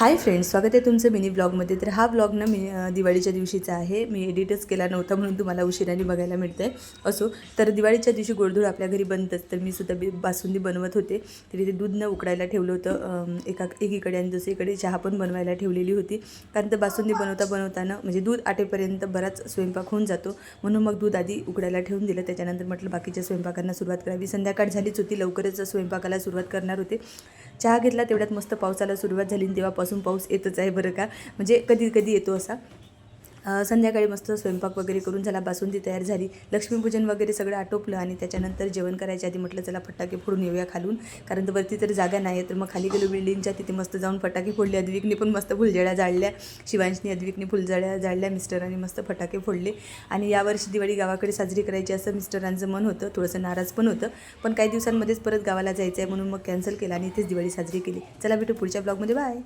Hi friends स्वागत आहे तुमचं मिनी ब्लॉगमध्ये. तर हा ब्लॉग ना मी दिवाळीच्या दिवशीचा आहे. मी एडिटच केला नव्हता म्हणून तुम्हाला उशिराने बघायला मिळतं आहे असो तर दिवाळीच्या दिवशी गोडधोड आपल्या घरी बनतच तर मी सुद्धा बी बासुंदी बनवत होते. तर इथे दूध न उकडायला ठेवलं होतं. एका एकीकडे आणि दुसरीकडे चहा पण बनवायला ठेवलेली होती. कारण तर बासुंदी बनवता बनवताना म्हणजे दूध आटेपर्यंत बराच स्वयंपाक होऊन जातो. म्हणून मग दूध आधी उकडायला ठेवून दिलं. त्याच्यानंतर म्हटलं बाकीच्या स्वयंपाकांना सुरुवात करावी. संध्याकाळ झालीच होती लवकरच स्वयंपाकाला सुरुवात करणार होते. चहा घेतला तेवढ्यात मस्त पावसाला सुरुवात झाली तेव्हापासून पाऊस येतच आहे बरं का. म्हणजे कधी कधी येतो असा. संध्याकाळी मस्त स्वयंपाक वगैरे करून झाला बासुंदी तयार झाली. लक्ष्मीपूजन वगैरे सगळं आटोपलं आणि त्याच्यानंतर जेवण करायच्या आधी म्हटलं चला फटाके फोडून येऊया खालून. कारण तर वरती तर जागा नाही आहे तर मग खाली गेलो बिल्डिंगच्या तिथे मस्त जाऊन फटाके फोडले. अद्विकने पण मस्त फुलझड्या जाळल्या. शिवांशनी अद्विकने फुलझड्या जाळल्या मिस्टरांनी मस्त फटाके फोडले. आणि यावर्षी दिवाळी गावाकडे साजरी करायची असं मिस्टरांचं मन होतं. थोडंसं नाराज पण होतं. पण काही दिवसांमध्येच परत गावाला जायचं आहे म्हणून मग कॅन्सल केला आणि इथेच दिवाळी साजरी केली. चला भेटू पुढच्या ब्लॉगमध्ये. बाय!